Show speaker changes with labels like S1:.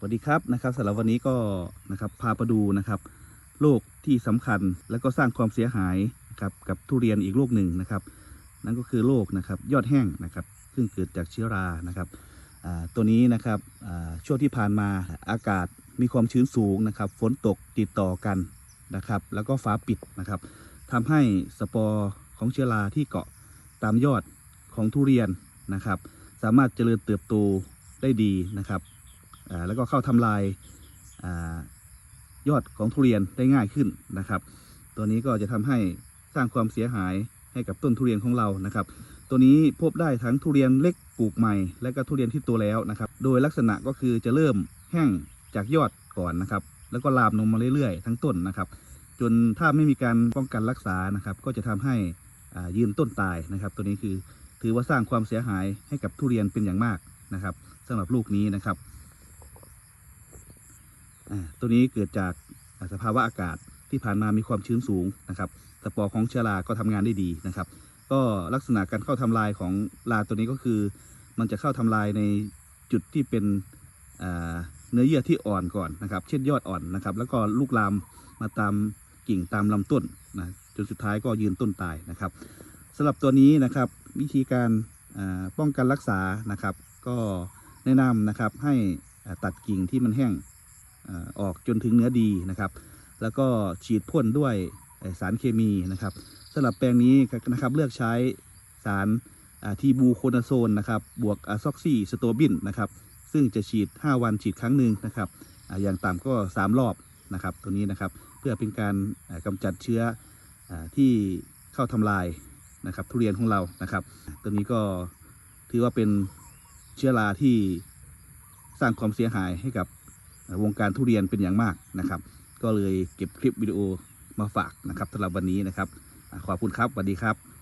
S1: สวัสดีครับนะครับสำหรับวันนี้ก็นะครับพาไปดูนะครับโรคที่สำคัญและก็สร้างความเสียหายครับกับทุเรียนอีกโรคหนึ่งนะครับ นั่นก็คือโรคนะครับยอดแห้งนะครับ ซึ่งเกิดจากเชื้อรานะครับตัวนี้นะครับช่วงที่ผ่านมาอากาศมีความชื้นสูงนะครับฝนตกติดต่อกันนะครับ แล้วก็ฟ้าปิดนะครับทำให้สปอร์ของเชื้อราที่เกาะตามยอดของทุเรียนนะครับ สามารถเจริญเติบโตได้ดีนะครับ แล้วก็เข้าทำลายอยอดของทุเรียนได้ง่ายขึ้นนะครับ ตัวนี้ก็จะทำให้สร้างความเสียหายให้กับต้นทุเรียนของเรานะครับ ตัวนี้พบได้ทั้งทุเรียนเล็กปลูกใหม่ และก็ทุเรียนที่โตแล้วนะครับ โดยลักษณะก็คือจะเริ่มแห้งจากยอดก่อนนะครับ แล้วก็ลามลงมาเรื่อยๆ ทั้งต้นนะครับ จนถ้าไม่มีการป้องกันรักษานะครับ ก็จะทำให้ยืนต้นตายนะครับ ตัวนี้คือถือว่าสร้างความเสียหายให้กับทุเรียนเป็นอย่างมากนะครับสำหรับลูกนี้นะครับ ตัวนี้เกิดจากสภาวะอากาศที่ผ่านมามีความชื้นสูงนะครับสปอของเชื้อราก็ทำงานได้ดีนะครับ ก็ลักษณะการเข้าทำลายของลาตัวนี้ก็คือ มันจะเข้าทำลายในจุดที่เป็นเนื้อเยื่อที่อ่อนก่อนนะครับ เช่นยอดอ่อนนะครับ แล้วก็ลูกลามมาตามกิ่งตามลำต้นนะจนสุดท้ายก็ยืนต้นตายนะครับสำหรับตัวนี้นะครับวิธีการป้องกันรักษานะครับ ก็แนะนำนะครับให้ตัดกิ่งที่มันแห้ง ออกจนถึงเนื้อดีนะครับ แล้วก็ฉีดพ่นด้วยสารเคมีนะครับสำหรับแปลงนี้นะครับเลือกใช้สารทีบูโคนาโซนนะครับบวกอะซอกซีสโตบินนะครับซึ่งจะฉีด 5 วันฉีดครั้งหนึ่งนะครับออย่างต่ำก็ 3 รอบนะครับตัวนี้นะครับเพื่อเป็นการอ่าจัดเชื้ออที่เข้าทำลายนะครับทุเรียนของเรานะครับ ตัวนี้ก็ถือว่าเป็นเชื้อราที่สร้างความเสียหายให้กับ วงการทุเรียนเป็นอย่างมากนะครับ ก็เลยเก็บคลิปวิดีโอมาฝากนะครับสำหรับวันนี้นะครับขอบคุณครับสวัสดีครับ